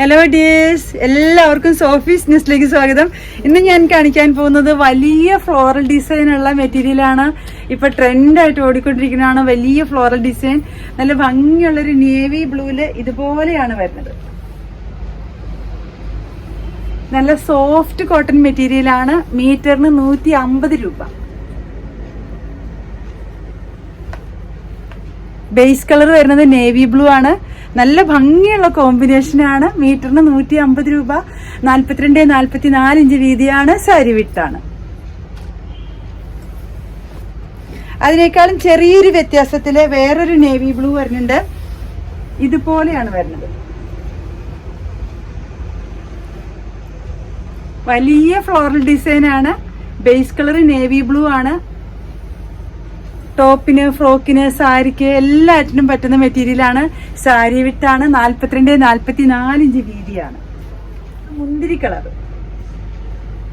Hello dears എല്ലാവർക്കും Sophie's ന്യൂസിലേക്ക് സ്വാഗതം. ഇന്ന് ഞാൻ കാണിക്കാൻ പോകുന്നത് വലിയ ഫ്ലോറൽ ഡിസൈൻ ഉള്ള മെറ്റീരിയലാണ് ഇപ്പൊ ട്രെൻഡായിട്ട് ഓടിക്കൊണ്ടിരിക്കുന്നതാണ് വലിയ ഫ്ലോറൽ ഡിസൈൻ നല്ല ഭംഗിയുള്ള ഒരു നേവി ബ്ലൂൽ ഇതുപോലെയാണ് വരുന്നത്. നല്ല സോഫ്റ്റ് കോട്ടൺ മെറ്റീരിയലാണ് മീറ്ററിന് നൂറ്റി അമ്പത് രൂപ. ബേസ് കളർ വരുന്നത് നേവി ബ്ലൂ ആണ്. നല്ല ഭംഗിയുള്ള കോമ്പിനേഷനാണ് മീറ്ററിന് നൂറ്റി അമ്പത് രൂപ നാല്പത്തിരണ്ട് നാല്പത്തി നാല് ഇഞ്ച് വീതിയാണ് സാരി വിട്ടാണ് അതിനേക്കാളും ചെറിയൊരു വ്യത്യാസത്തിൽ വേറൊരു നേവി ബ്ലൂ വരുന്നുണ്ട്. ഇതുപോലെയാണ് വരുന്നത്. വലിയ ഫ്ലോറൽ ഡിസൈനാണ് ബേസ് കളർ നേവി ബ്ലൂ ആണ്. ടോപ്പിന് ഫ്രോക്കിന് സാരിക്ക് എല്ലാറ്റിനും പറ്റുന്ന മെറ്റീരിയലാണ്. സാരി വിട്ടാണ് നാല്പത്തിരണ്ട് നാല്പത്തി നാലിഞ്ച് വീതിയാണ്. മുന്തിരി കളർ.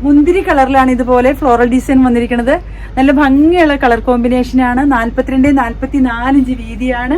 മുന്തിരി കളറിലാണ് ഇതുപോലെ ഫ്ലോറൽ ഡിസൈൻ വന്നിരിക്കുന്നത്. നല്ല ഭംഗിയുള്ള കളർ കോമ്പിനേഷനാണ്. നാല്പത്തിരണ്ട് നാല്പത്തി നാലിഞ്ച് വീതിയാണ്.